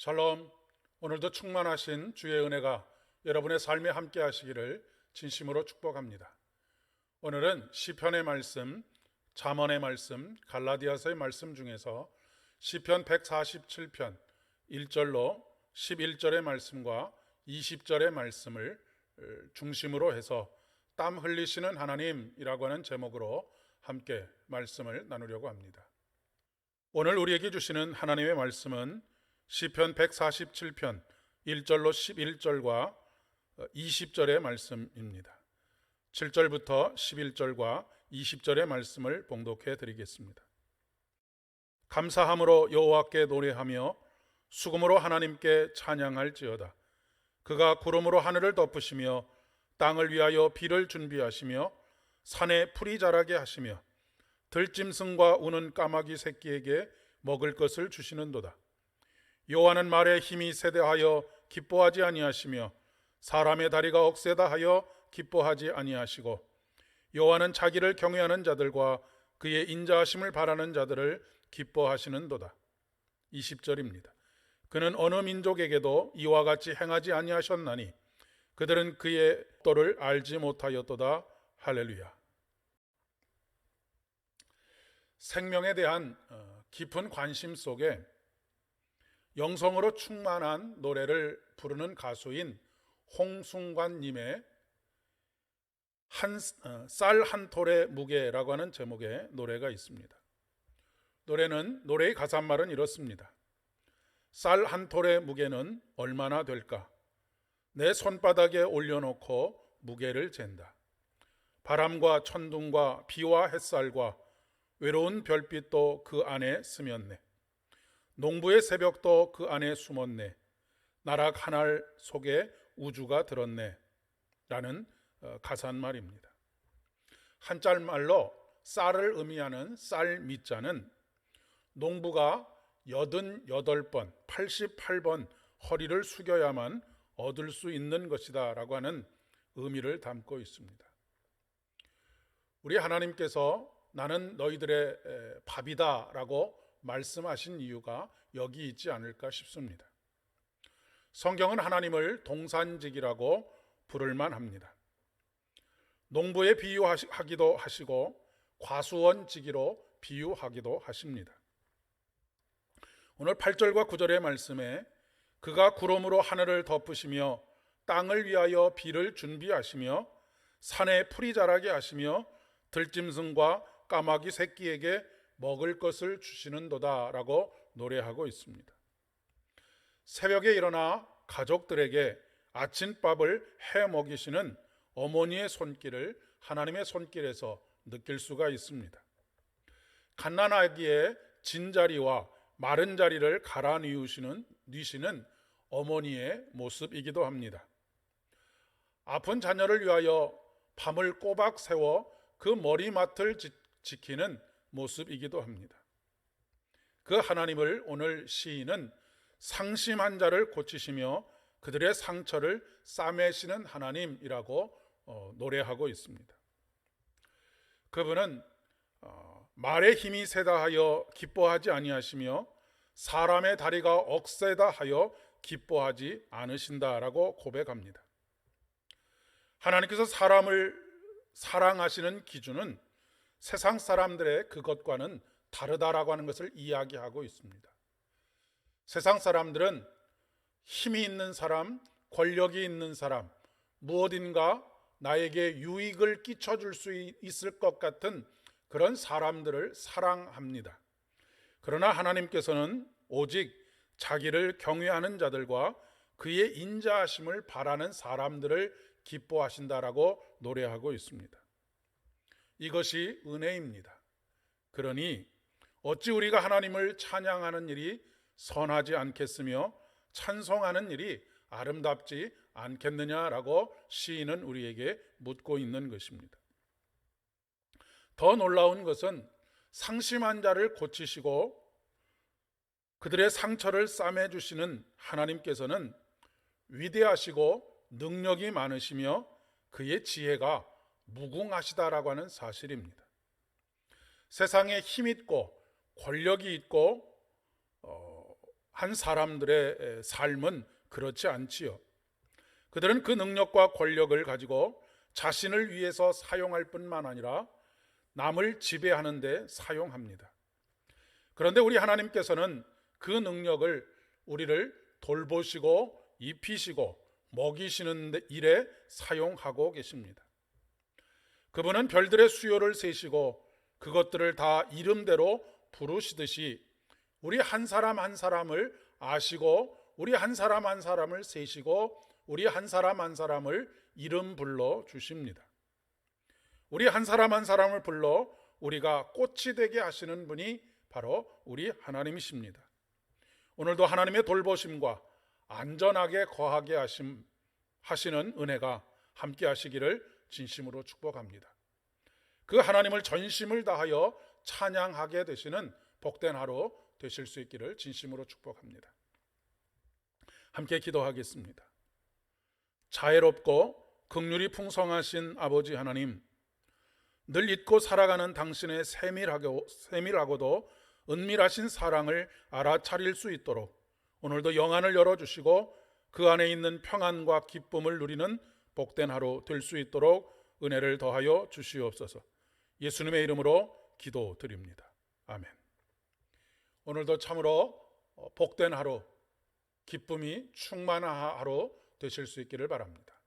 샬롬. 오늘도 충만하신 주의 은혜가 여러분의 삶에 함께 하시기를 진심으로 축복합니다. 오늘은 시편의 말씀, 잠언의 말씀, 갈라디아서의 말씀 중에서 시편 147편 1절로 11절의 말씀과 20절의 말씀을 어, 중심으로 해서 땀 흘리시는 하나님이라고 하는 제목으로 함께 말씀을 나누려고 합니다. 오늘 우리에게 주시는 하나님의 말씀은 시편 147편 1절로 11절과 20절의 말씀입니다. 7절부터 11절과 20절의 말씀을 봉독해 드리겠습니다. 감사함으로 여호와께 노래하며 수금으로 하나님께 찬양할지어다. 그가 구름으로 하늘을 덮으시며 땅을 위하여 비를 준비하시며 산에 풀이 자라게 하시며 들짐승과 우는 까마귀 새끼에게 먹을 것을 주시는도다. 여호와는 말에 힘이 세대하여 기뻐하지 아니하시며 사람의 다리가 억세다 하여 기뻐하지 아니하시고 여호와는 자기를 경외하는 자들과 그의 인자하심을 바라는 자들을 기뻐하시는도다. 20절입니다. 그는 어느 민족에게도 이와 같이 행하지 아니하셨나니 그들은 그의 도를 알지 못하였도다. 할렐루야. 생명에 대한 어, 깊은 관심 속에 영성으로 충만한 노래를 부르는 가수인 홍순관님의 한쌀한 어, 톨의 무게라고 하는 제목의 노래가 있습니다. 노래는 노래의 가사말은 이렇습니다. 쌀 한 톨의 무게는 얼마나 될까? 내 손바닥에 올려놓고 무게를 잰다. 바람과 천둥과 비와 햇살과 외로운 별빛도 그 안에 스면네. 농부의 새벽도 그 안에 숨었네. 나락 하늘 속에 우주가 들었네. 라는 어, 가사말입니다. 한짤말로 쌀을 의미하는 쌀 밑자는 농부가 88번, 88번 허리를 숙여야만 얻을 수 있는 것이다 라고 하는 의미를 담고 있습니다. 우리 하나님께서 나는 너희들의 밥이다 라고 말씀하신 이유가 여기 있지 않을까 싶습니다. 성경은 하나님을 동산직이라고 부를만 합니다. 농부에 비유하기도 하시고 과수원직이로 비유하기도 하십니다. 오늘 8절과 9절의 말씀에 그가 구름으로 하늘을 덮으시며 땅을 위하여 비를 준비하시며 산에 풀이 자라게 하시며 들짐승과 까마귀 새끼에게 먹을 것을 주시는도다라고 노래하고 있습니다. 새벽에 일어나 가족들에게 아침밥을 해 먹이시는 어머니의 손길을 하나님의 손길에서 느낄 수가 있습니다. 갓난아기의 진자리와 마른 자리를 갈아 뉘우시는 뉘시는 어머니의 모습이기도 합니다. 아픈 자녀를 위하여 밤을 꼬박 세워 그 머리맡을 지키는 모습이기도 합니다. 그 하나님을 오늘 시인은 상심한 자를 고치시며 그들의 상처를 싸매시는 하나님이라고 어, 노래하고 있습니다. 그분은 어, 말의 힘이 세다 하여 기뻐하지 아니하시며 사람의 다리가 억세다 하여 기뻐하지 않으신다라고 고백합니다. 하나님께서 사람을 사랑하시는 기준은 세상 사람들의 그것과는 다르다라고 하는 것을 이야기하고 있습니다. 세상 사람들은 힘이 있는 사람, 권력이 있는 사람, 무엇인가 나에게 유익을 끼쳐줄 수 있을 것 같은 그런 사람들을 사랑합니다. 그러나 하나님께서는 오직 자기를 경외하는 자들과 그의 인자하심을 바라는 사람들을 기뻐하신다라고 노래하고 있습니다. 이것이 은혜입니다. 그러니 어찌 우리가 하나님을 찬양하는 일이 선하지 않겠으며 찬송하는 일이 아름답지 않겠느냐라고 시인은 우리에게 묻고 있는 것입니다. 더 놀라운 것은 상심한 자를 고치시고 그들의 상처를 싸매 주시는 하나님께서는 위대하시고 능력이 많으시며 그의 지혜가 무궁하시다라고 하는 사실입니다. 세상에 힘 있고 권력이 있고 어, 한 사람들의 삶은 그렇지 않지요. 그들은 그 능력과 권력을 가지고 자신을 위해서 사용할 뿐만 아니라 남을 지배하는 데 사용합니다. 그런데 우리 하나님께서는 그 능력을 우리를 돌보시고 입히시고 먹이시는 일에 사용하고 계십니다. 그분은 별들의 수요를 세시고 그것들을 다 이름대로 부르시듯이 우리 한 사람 한 사람을 아시고 우리 한 사람 한 사람을 세시고 우리 한 사람 한 사람을 이름 불러 주십니다. 우리 한 사람 한 사람을 불러 우리가 꽃이 되게 하시는 분이 바로 우리 하나님이십니다. 오늘도 하나님의 돌보심과 안전하게 거하게 하심 하시는 은혜가 함께 하시기를 진심으로 축복합니다. 그 하나님을 전심을 다하여 찬양하게 되시는 복된 하루 되실 수 있기를 진심으로 축복합니다. 함께 기도하겠습니다. 자애롭고 극률이 풍성하신 아버지 하나님, 늘 잊고 살아가는 당신의 세밀하고, 세밀하고도 은밀하신 사랑을 알아차릴 수 있도록 오늘도 영안을 열어주시고 그 안에 있는 평안과 기쁨을 누리는 복된 하루 될 수 있도록 은혜를 더하여 주시옵소서. 예수님의 이름으로 기도드립니다. 아멘. 오늘도 참으로 복된 하루, 기쁨이 충만한 하루 되실 수 있기를 바랍니다.